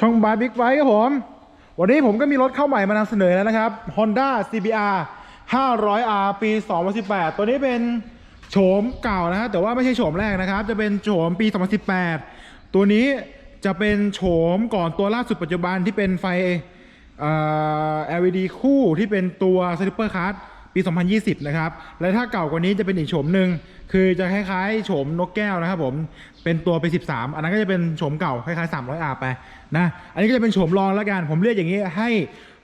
ช่องบายบิ๊กไบค์ครับผม วันนี้ผมก็มีรถเข้าใหม่มานำเสนอแล้วนะครับ Honda CBR 500R ปี 2018 ตัวนี้เป็นโฉมเก่านะฮะแต่ว่าไม่ใช่โฉมแรกนะครับ จะเป็นโฉมปี 2018 ตัวนี้จะเป็นโฉมก่อนตัวล่าสุดปัจจุบันที่เป็นไฟ LED คู่ที่เป็นตัว Slipper Card ปี ปี 2020 นะครับ และถ้าเก่ากว่านี้จะเป็นอีกโฉมหนึ่งคือจะคล้ายๆโฉมนกแก้วนะครับผมเป็นตัวปี13 อันนั้นก็จะเป็นโฉมเก่าคล้ายๆ 300R ไปนะอันนี้ก็จะเป็นโฉมรองแล้วกัน ผมเรียกอย่างนี้ให้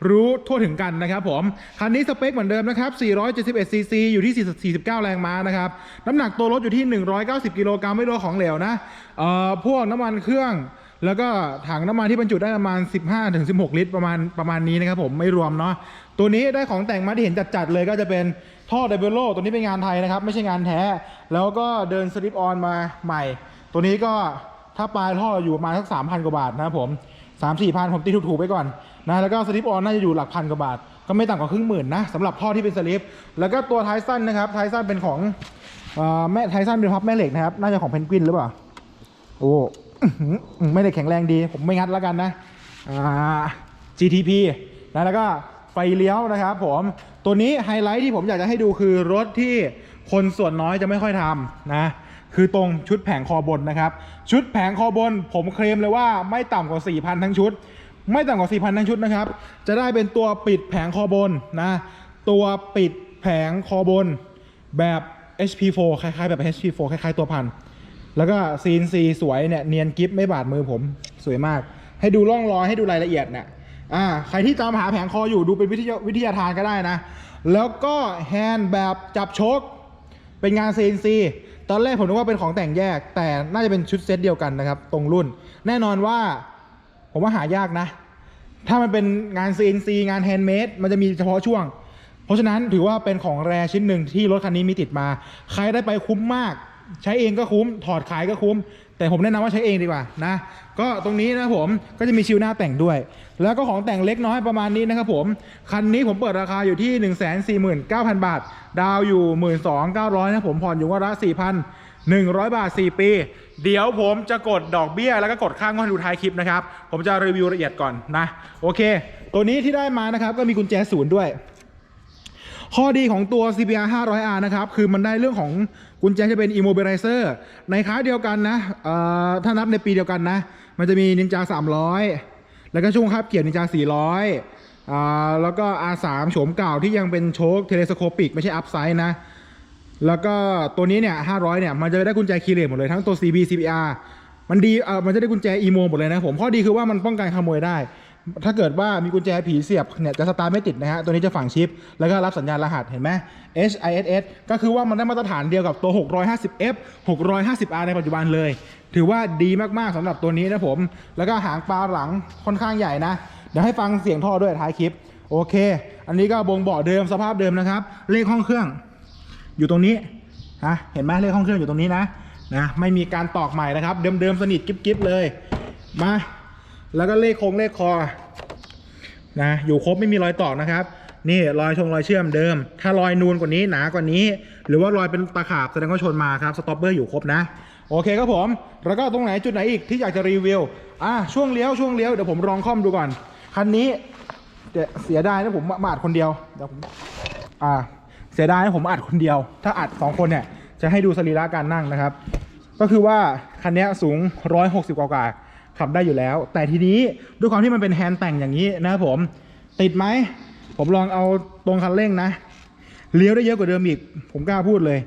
รู้ทั่วถึงกันนะครับผม คันนี้สเปคเหมือนเดิมนะครับ 471ซีซีอยู่ที่ 49 แรงม้านะครับ น้ำหนักตัวรถอยู่ที่ 190 กิโลกรัมไม่รวมของเหลวนะเอ่อพวกน้ำมันเครื่อง แล้วก็ถังน้ำมันที่บรรจุได้ประมาณ 15-16 ลิตรประมาณประมาณนี้นะครับผมไม่รวมเนาะตัวนี้ได้ของแต่งมาที่เห็นจัดๆเลยก็จะเป็นท่อเดเบโลตัวนี้เป็นงานไทยนะครับ ไม่ใช่งานแท้ แล้วก็เดินสลิปออนมาใหม่ ตัวนี้ก็ถ้าปลายท่ออยู่ประมาณสัก3,000กว่าบาทนะครับผม3 4 0 0 0ผมตีถูกๆไปก่อนนะแล้วก็สลิปออนน่าจะอยู่หลักพันกว่าบาท ก็ไม่ต่ำกว่าครึ่งหมื่นนะสำหรับท่อที่เป็นสลิปแล้วก็ตัวท้ายสั้นนะครับท้ายสั้นเป็นของอแม่ท้ายสั้นเป็นพับแม่เหล็กนะครับน่าจะของเพนกวินหรือเปล่าโอ้ ไม่ได้แข็งแรงดี ผมไม่งัดแล้วกันนะ GTP นะแล้วก็ไฟเลี้ยวนะครับผม ตัวนี้ไฮไลท์ที่ผมอยากจะให้ดูคือรถที่คนส่วนน้อยจะไม่ค่อยทำนะ คือตรงชุดแผงคอบนนะครับ ชุดแผงคอบน ผมเคลมเลยว่าไม่ต่ำกว่า 4,000 ทั้งชุด ไม่ต่ำกว่า 4,000 ทั้งชุดนะครับ จะได้เป็นตัวปิดแผงคอบนนะ ตัวปิดแผงคอบนแบบ HP4 คล้ายๆแบบ HP4 คล้ายๆตัวพัน แล้วก็ซีนซีสวยเนี่ยเนียนกิฟไม่บาดมือผมสวยมาก ให้ดูร่องรอยให้ดูรายละเอียดเนี่ยอ่าใครที่ตามหาแผงคออยู่ดูเป็นวิทยาวิทยาทานก็ได้นะ แล้วก็แฮนด์แบบจับชก เป็นงาน CNC ตอนแรกผมนึกว่าเป็นของแต่งแยก แต่น่าจะเป็นชุดเซตเดียวกันนะครับ ตรงรุ่น แน่นอนว่าผมว่าหายากนะ ถ้ามันเป็นงาน CNC งานแฮนด์เมดมันจะมีเฉพาะช่วง เพราะฉะนั้นถือว่าเป็นของแรชิ้นหนึ่งที่รถคันนี้มีติดมา ใครได้ไปคุ้มมาก ใช้เองก็คุ้ม ถอดขายก็คุ้ม แต่ผมแนะนำว่าใช้เองดีกว่านะ ก็ตรงนี้นะผมก็จะมีชิวหน้าแต่งด้วย แล้วก็ของแต่งเล็กน้อยประมาณนี้นะครับผม คันนี้ผมเปิดราคาอยู่ที่ 149,000 บาท ดาวอยู่ 12,900นะผมผ่อนอยู่ว่าละ4,100 บาท 4 ปี เดี๋ยวผมจะกดดอกเบี้ย แล้วก็กดค่างวดดูท้ายคลิปนะครับ ผมจะรีวิวละเอียดก่อนนะ โอเค ตัวนี้ที่ได้มานะครับ ก็มีกุญแจศูนย์ด้วย ข้อดีของตัว CBR 500R นะครับ คือมันได้เรื่องของกุญแจจะเป็น immobilizer ในค้ายเดียวกันนะถ้านับในปีเดียวกันนะ มันจะมี Ninja 300 แล้วก็ช่วงคาบเกี่ยว Ninja 400 แล้วก็ R3 โฉมเก่าที่ยังเป็นโชคเทเลสโคปิกไม่ใช่อัพไซด์นะ แล้วก็ตัวนี้เนี่ย500 เนี่ย มันจะได้กุญแจคีย์เลสหมดเลยทั้งตัว CB CBR มันดีเออมันจะได้กุญแจอีโมหมดเลยนะผมข้อดีคือว่ามันป้องกันขโมยได้ ถ้าเกิดว่ามีกุญแจผีเสียบเนี่ยจะสตาร์ทไม่ติดนะฮะ ตัวนี้จะฝังชิป แล้วก็รับสัญญาณรหัสเห็นไหม HISS ก็คือว่ามันได้มาตรฐานเดียวกับตัว 650F 650R ในปัจจุบันเลย ถือว่าดีมากๆสำหรับตัวนี้นะผม แล้วก็หางปลาหลังค่อนข้างใหญ่นะ เดี๋ยวให้ฟังเสียงท่อด้วยท้ายคลิป โอเค อันนี้ก็บงบาะเดิมสภาพเดิมนะครับ เลขห้องเครื่อง อยู่ตรงนี้ฮะเห็นไหมเลขห้องเครื่องอยู่ตรงนี้นะนะไม่มีการตอกใหม่นะครับ เดิมๆสนิทกิ๊บๆเลยมา แล้วก็เลขโคงเลขคอนะอยู่ครบไม่มีรอยตอกนะครับ นี่รอยชงรอยเชื่อมเดิม ถ้ารอยนูนกว่านี้หนากว่านี้ หรือว่ารอยเป็นตะขาบแสดงว่าชนมาครับสต็อปเปอร์อยู่ครบนะโอเคครับผม แล้วก็ตรงไหนจุดไหนอีกที่อยากจะรีวิวอะช่วงเลี้ยวช่วงเลี้ยวเดี๋ยวผมลองค่อมดูก่อนคันนี้เดี๋ยวเสียดายนะผมมาอัดคนเดียวเดี๋ยวผมอ่าเสียดายนะผมอัดคนเดียว ถ้าอัดสองคนเนี่ยจะให้ดูสรีระการนั่งนะครับ ก็คือว่าคันนี้สูง 160 กว่าๆ ขับได้อยู่แล้ว แต่ทีนี้ด้วยความที่มันเป็นแฮนด์แต่งอย่างนี้นะครับผม ติดไหม ผมลองเอาตรงคันเร่งนะ เลี้ยวได้เยอะกว่าเดิมอีก ผมกล้าพูดเลย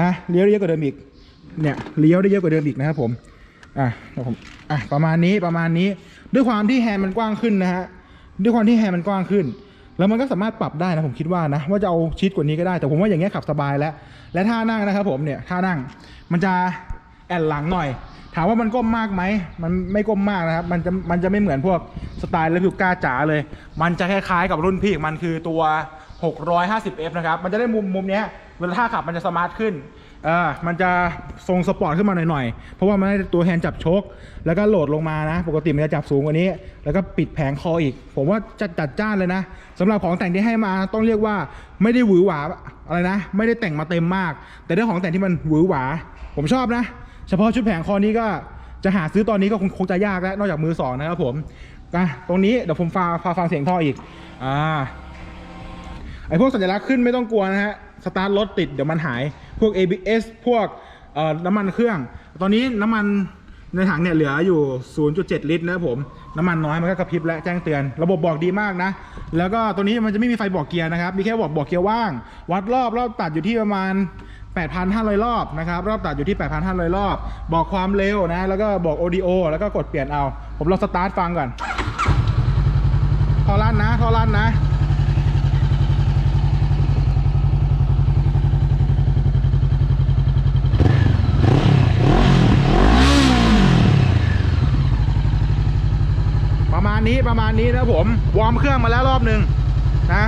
นะ เลี้ยวได้เยอะกว่าเดิมอีก เนี่ย เลี้ยวได้เยอะกว่าเดิมอีกนะครับผม อะผม อะ ประมาณนี้ ประมาณนี้ ด้วยความที่แฮนด์มันกว้างขึ้นนะฮะ ด้วยความที่แฮนด์มันกว้างขึ้น แล้วมันก็สามารถปรับได้นะผมคิดว่านะ ว่าจะเอาชิดกว่านี้ก็ได้ แต่ผมว่าอย่างเงี้ยขับสบายแล้ว และท่านั่งนะครับผมเนี่ย ท่านั่ง มันจะแอนหลังหน่อย ถามว่ามันก้มมากไหม มันไม่ก้มมากนะครับ มันจะมันจะไม่เหมือนพวกสไตล์เลวิวก้าจ๋าเลย มันจะคล้ายๆกับรุ่นพี่ของมันคือตัว 650F นะครับ มันจะได้มุมมุมเนี้ยเวลาท่าขับมันจะสมาร์ทขึ้นเออมันจะทรงสปอร์ตขึ้นมาหน่อยๆ เพราะว่ามันได้ตัวแฮนด์จับชคแล้วก็โหลดลงมานะ ปกติมันจะจับสูงกว่านี้ แล้วก็ปิดแผงคออีก ผมว่าจัดจัดจ้านเลยนะสำหรับของแต่งที่ให้มาต้องเรียกว่าไม่ได้หวือหวาอะไรนะ ไม่ได้แต่งมาเต็มมาก แต่ได้ของแต่งที่มันหวือหวา ผมชอบนะ เฉพาะชุดแผงคอนี้ก็จะหาซื้อตอนนี้ก็คงจะยากแล้วนอกจากมือสองนะครับผมอะตรงนี้เดี๋ยวผมฟาฟาฟังเสียงท่ออีกอ่าไอพวกสัญลักษณ์ขึ้นไม่ต้องกลัวนะฮะสตาร์ทรถติดเดี๋ยวมันหายพวก ABS พวกน้ำมันเครื่อง ตอนนี้น้ำมันในถังเนี่ยเหลืออยู่ 0.7 ลิตรนะครับผมน้ำมันน้อยมันก็กระพริบและแจ้งเตือน ระบบบอกดีมากนะ แล้วก็ตัวนี้มันจะไม่มีไฟบอกเกียร์นะครับ มีแค่บอกบอกเกียร์ว่าง วัดรอบรอบตัดอยู่ที่ประมาณ 8,500 รอบนะครับ รอบตัดอยู่ที่ 8,500 รอบ บอกความเร็วนะ แล้วก็บอก audio แล้วก็กดเปลี่ยนเอา ผมลองสตาร์ทฟังก่อนทอลั่นนะทอลั่นนะ ประมาณนี้ประมาณนี้นะผม วอร์มเครื่องมาแล้วรอบหนึ่งนะ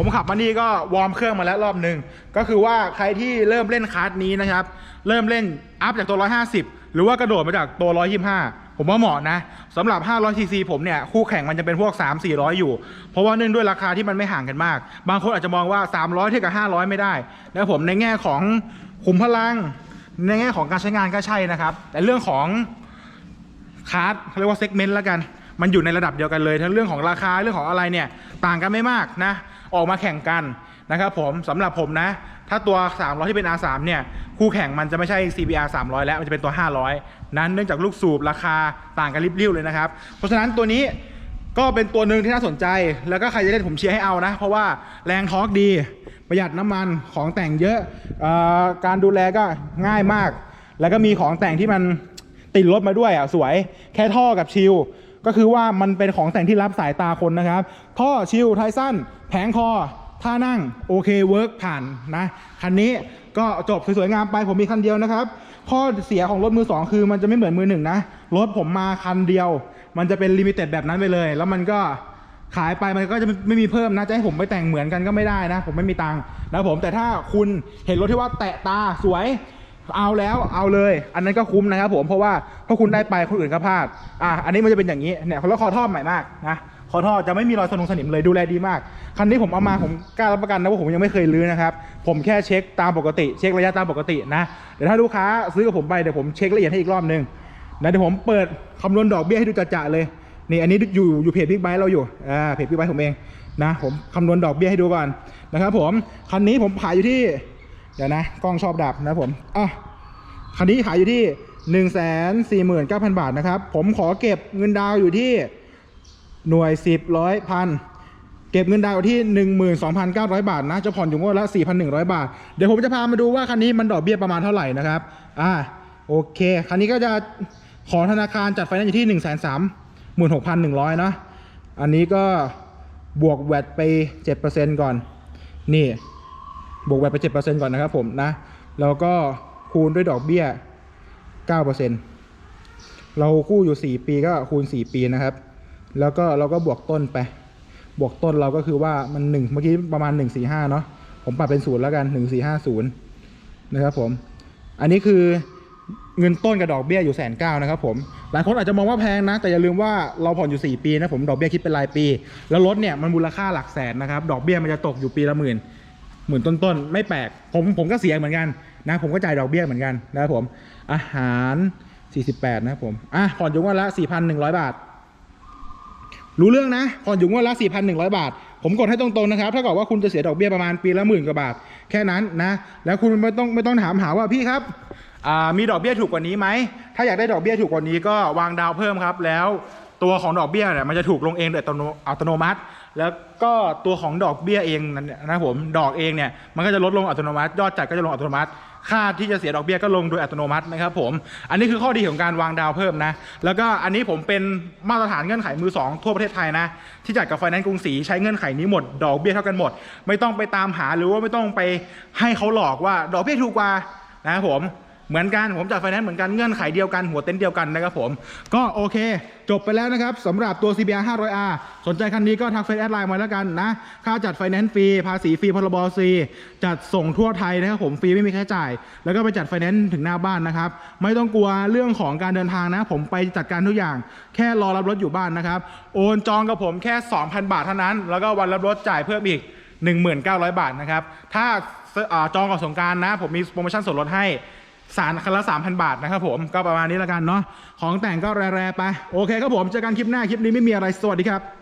ผมขับมานี่ก็วอร์มเครื่องมาแล้วรอบหนึ่งก็คือว่าใครที่เริ่มเล่นคลาสนี้นะครับ เริ่มเล่นอัพจากตัว 150 หรือว่ากระโดดมาจากตัว 125 ผมว่าเหมาะนะสำหรับ 500 cc ผมเนี่ย คู่แข่งมันจะเป็นพวก 3 400 อยู่ เพราะว่าเนื่องด้วยราคาที่มันไม่ห่างกันมาก บางคนอาจจะมองว่า 300 เทียบกับ 500 ไม่ได้นะผมในแง่ของขุมพลัง ในแง่ของการใช้งานก็ใช่นะครับ แต่เรื่องของคลาสเขาเรียกว่าเซกเมนต์แล้วกัน มันอยู่ในระดับเดียวกันเลย ทั้งเรื่องของราคาเรื่องของอะไรเนี่ย ต่างกันไม่มากนะ ออกมาแข่งกันนะครับผมสำหรับผมนะ ถ้าตัว 300 ที่เป็น R3 เนี่ยคู่แข่งมันจะไม่ใช่ CBR 300 แล้วมันจะเป็นตัว 500 นั้นเนื่องจากลูกสูบราคาต่างกันริบลิ่วเลยนะครับ เพราะฉะนั้นตัวนี้ก็เป็นตัวหนึ่งที่น่าสนใจ แล้วก็ใครจะเล่นผมเชียร์ให้เอานะ เพราะว่าแรงทอร์กดี ประหยัดน้ำมันของแต่งเยอะออการดูแลก็ง่ายมาก แล้วก็มีของแต่งที่มันติดรถมาด้วยอะสวยแค่ท่อกับชิล ก็คือว่ามันเป็นของแต่งที่รับสายตาคนนะครับ ท่อชิลไทสั้นแผงคอท่านั่งโอเคเวิร์กผ่านนะคันนี้ก็จบสวยๆงามไปผมมีคันเดียวนะครับ ข้อเสียของรถมือสองคือมันจะไม่เหมือนมือหนึ่งนะรถผมมาคันเดียว มันจะเป็นลิมิเต็ดแบบนั้นไปเลย แล้วมันก็ขายไปมันก็จะไม่มีเพิ่มนะจะให้ผมไปแต่งเหมือนกันก็ไม่ได้นะ ผมไม่มีตังค์นะผมแต่ถ้าคุณเห็นรถที่ว่าแตะตาสวย เอาแล้วเอาเลย อันนั้นก็คุ้มนะครับผมเพราะว่าถ้าคุณได้ไปคนอื่นก็พลาดอะอันนี้มันจะเป็นอย่างนี้เนี่ยแล้วคอท่อใหม่มากนะคอท่อจะไม่มีรอยสนุงสนิมเลยดูแลดีมากคันนี้ผมเอามาผมกล้ารับประกันนะว่าผมยังไม่เคยลื้อนะครับผมแค่เช็คตามปกติ เช็คระยะตามปกตินะเดี๋ยวถ้าลูกค้าซื้อกับผมไปเดี๋ยวผมเช็คละเอียดให้อีกรอบนึงนะเดี๋ยวผมเปิดคำนวณดอกเบี้ยให้ดูจะๆเลยนี่อันนี้อยู่อยู่เพจบิ๊กไบค์เราอยู่อ่าเพจบิ๊กไบค์ผมเองนะผมคำนวณดอกเบี้ยให้ดูก่อนนะครับผมคันนี้ผมขายอยู่ที่ เดี๋ยวนะ กล้องชอบดับนะผมอะคันนี้ขายอยู่ที่หนึ่งแสนสี่หมื่นเก้าพันบาทนะครับ ผมขอเก็บเงินดาวอยู่ที่หน่วยสิบร้อยพันเก็บเงินดาวที่หนึ่งหมื่นสองพันเก้าร้อยบาทนะจะผ่อนอยู่งวดละสี่พันหนึ่งร้อยบาท เดี๋ยวผมจะพามาดูว่าคันนี้มันดอกเบี้ยประมาณเท่าไหร่นะครับอ่าโอเค คันนี้ก็จะขอธนาคารจัดไฟแนนซ์อยู่ที่หนึ่งแสนสามหมื่นหกพันหนึ่งร้อยนะอันนี้ก็บวกแวดไปเจ็ดเปอร์เซ็นต์ก่อน นี่ บวกแวดไปเจ็ดเปอร์เซ็นก่อนนะครับผมนะ แล้วก็คูณด้วยดอกเบี้ยเก้าเปอร์เซ็นเรากู้อยู่สี่ปีก็คูณสี่ปีนะครับ แล้วก็เราก็บวกต้นไป บวกต้นเราก็คือว่ามันหนึ่งเมื่อกี้ประมาณหนึ่งสี่ห้าเนาะ ผมปรับเป็นศูนย์แล้วกันหนึ่งสี่ห้าศูนย์นะครับผม อันนี้คือเงินต้นกับดอกเบี้ยอยู่แสนเก้านะครับผม หลายคนอาจจะมองว่าแพงนะ แต่อย่าลืมว่าเราผ่อนอยู่ 4 ปีนะผม ดอกเบี้ยคิดเป็นรายปี แล้วรถเนี่ยมันมูลค่าหลักแสนนะครับ ดอกเบี้ยมันจะตกอยู่ปีละหมื่น หมื่นต้นๆไม่แปลกผมผมก็เสียเหมือนกันนะผมก็จ่ายดอกเบี้ยเหมือนกันนะครับผมอาหาร 48 นะครับผมอะผ่อนอยู่ว่าละ 4,100 บาท รู้เรื่องนะผ่อนอยู่งวดละ 4,100 บาท ผมกดให้ตรงๆนะครับ ถ้าเกิดว่าคุณจะเสียดอกเบี้ยประมาณปีละหมื่นกว่าบาท แค่นั้นนะ แล้วคุณไม่ต้องไม่ต้องถามหาว่าพี่ครับอ่ามีดอกเบี้ยถูกกว่านี้ไหมถ้าอยากได้ดอกเบี้ยถูกกว่านี้ก็วางดาวเพิ่มครับแล้วตัวของดอกเบี้ยเนี่ยมันจะถูกลงเองโดยอัตโนอัตโนมัติ แล้วก็ตัวของดอกเบี้ยเองนั่นะครับผมดอกเองเนี่ยมันก็จะลดลงอัตโนมัติ ยอดจ่ายก็จะลงอัตโนมัติค่าที่จะเสียดอกเบี้ยก็ลงโดยอัตโนมัตินะครับผม อันนี้คือข้อดีของการวางดาวเพิ่มนะ แล้วก็อันนี้ผมเป็นมาตรฐานเงื่อนไขมือสองทั่วประเทศไทยนะ ที่จัดกับไฟแนนซ์กรุงศรีใช้เงื่อนไขนี้หมด ดอกเบี้ยเท่ากันหมด ไม่ต้องไปตามหาหรือว่าไม่ต้องไปให้เขาหลอกว่าดอกเบี้ยถูกกว่านะครับผม เหมือนกันผมจัดไฟแนนซ์เหมือนกันเงื่อนไขเดียวกันหัวเต็นท์เดียวกันนะครับผม ก็โอเค จบไปแล้วนะครับสำหรับตัว CBR 500R สนใจคันนี้ก็ทักเฟซแอดไลน์มาแล้วกันนะ ค่าจัดไฟแนนซ์ฟรี ภาษีฟรีพรบซีจัดส่งทั่วไทยนะครับผมฟรีไม่มีค่าใช้จ่าย แล้วก็ไปจัดไฟแนนซ์ถึงหน้าบ้านนะครับ ไม่ต้องกลัวเรื่องของการเดินทางนะ ผมไปจัดการทุกอย่าง แค่รอรับรถอยู่บ้านนะครับโอนจองกับผมแค่ 2,000 บาทเท่านั้น แล้วก็วันรับรถจ่ายเพิ่มอีก19,000 บาทนะครับถ้าอจองกับสงการนะ ผมมีโปรโมชั่นส่วนลดให้ สารคันละสามพันบาทนะครับผมก็ประมาณนี้ละกันเนาะของแต่งก็แร่ๆไป โอเคครับผมเจอกันคลิปหน้าคลิปนี้ไม่มีอะไรสวัสดีครับ